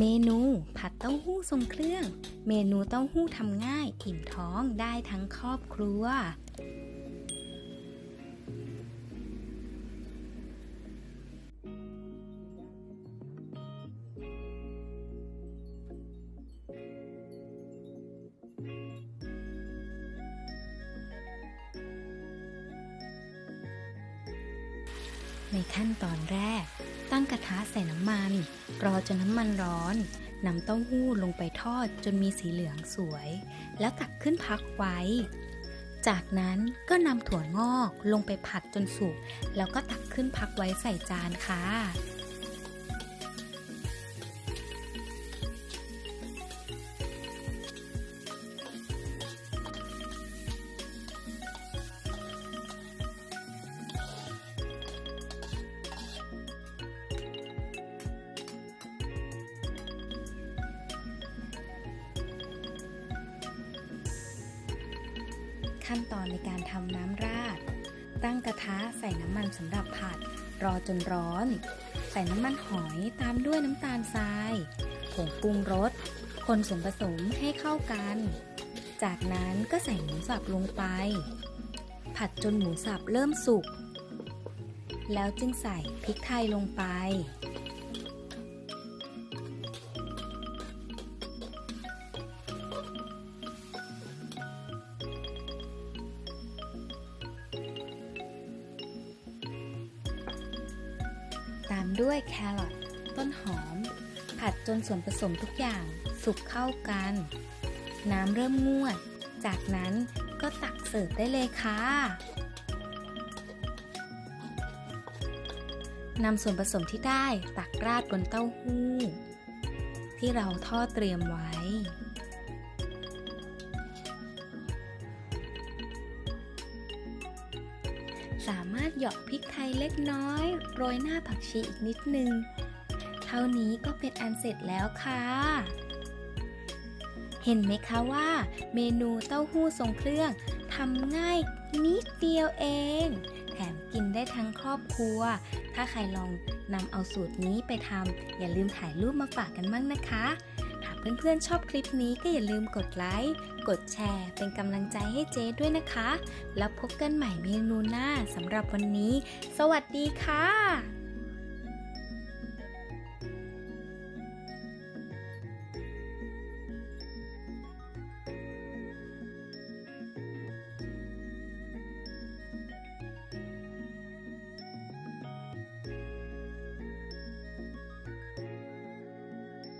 เมนูผัดเต้าหู้ทรงเครื่อง เมนูเต้าหู้ทำง่าย อิ่มท้องได้ทั้งครอบครัว ในขั้นตอนแรก ตั้งกระทะใส่น้ำมัน รอจนน้ำมันร้อนนำเต้าหู้ลงไปทอดจนมีสีเหลืองสวย แล้วตักขึ้นพักไว้ จากนั้นก็นำถั่วงอกลงไปผัดจนสุก แล้วก็ตักขึ้นพักไว้ใส่จานค่ะ ขั้นตอนในการทำน้ำราด ตั้งกระทะใส่น้ำมันสำหรับผัด รอจนร้อน ใส่น้ำมันหอยตามด้วยน้ำตาลทรายผงปรุงรส คนส่วนผสมให้เข้ากัน จากนั้นก็ใส่หมูสับลงไป ผัดจนหมูสับเริ่มสุก แล้วจึงใส่พริกไทยลงไป ตามด้วยแครอทต้นหอม ผัดจนส่วนผสมทุกอย่างสุกเข้ากัน น้ำเริ่มงวด จากนั้นก็ตักเสิร์ฟได้เลยค่ะนำส่วนผสมที่ได้ตักราดบนเต้าหู้ ที่เราทอดเตรียมไว้ สามารถหยอกพริกไทยเล็กน้อย โรยหน้าผักชีอีกนิดนึง เท่านี้ก็เป็นอันเสร็จแล้วค่ะ เห็นไหมคะว่า เมนูเต้าหู้ทรงเครื่องทำง่ายนิดเดียวเอง แถมกินได้ทั้งครอบครัว ถ้าใครลองนำเอาสูตรนี้ไปทำอย่าลืมถ่ายรูปมาฝากกันบ้างนะคะ เพื่อนๆชอบคลิปนี้ก็อย่าลืมกดไลค์ กดแชร์ เป็นกำลังใจให้เจ๊ด้วยนะคะ แล้วพบกันใหม่เมนูหน้าสำหรับวันนี้ สวัสดีค่ะ